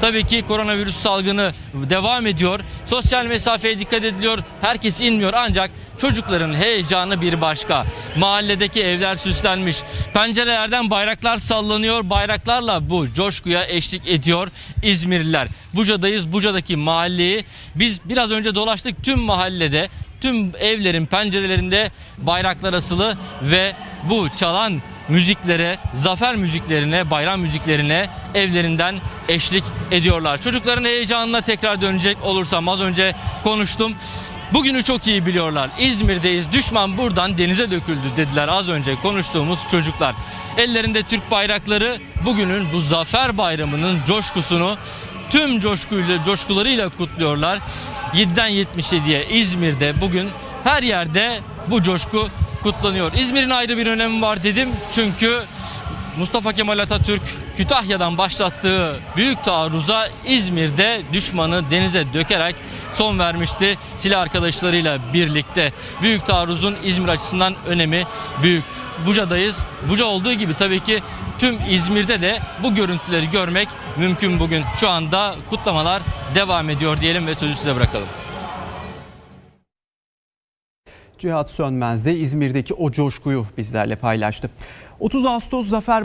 Tabii ki koronavirüs salgını devam ediyor. Sosyal mesafeye dikkat ediliyor. Herkes inmiyor ancak çocukların heyecanı bir başka. Mahalledeki evler süslenmiş. Pencerelerden bayraklar sallanıyor. Bayraklarla bu coşkuya eşlik ediyor İzmirliler. Buca'dayız. Buca'daki mahalleyi biz biraz önce dolaştık. Tüm mahallede tüm evlerin pencerelerinde bayraklar asılı ve bu çalan müziklere, zafer müziklerine, bayram müziklerine evlerinden eşlik ediyorlar. Çocukların heyecanına tekrar dönecek olursam az önce konuştum. Bugünü çok iyi biliyorlar. İzmir'deyiz. Düşman buradan denize döküldü dediler az önce konuştuğumuz çocuklar. Ellerinde Türk bayrakları bugünün bu zafer bayramının coşkusunu tüm coşkuyla coşkularıyla kutluyorlar. 7'den 77'ye İzmir'de bugün her yerde bu coşku kutlanıyor. İzmir'in ayrı bir önemi var dedim çünkü Mustafa Kemal Atatürk Kütahya'dan başlattığı büyük taarruza İzmir'de düşmanı denize dökerek son vermişti silah arkadaşlarıyla birlikte. Büyük taarruzun İzmir açısından önemi büyük. Buca'dayız. Buca olduğu gibi tabii ki tüm İzmir'de de bu görüntüleri görmek mümkün bugün. Şu anda kutlamalar devam ediyor diyelim ve sözü size bırakalım. Cihat Sönmez de İzmir'deki o coşkuyu bizlerle paylaştı. 30 Ağustos Zafer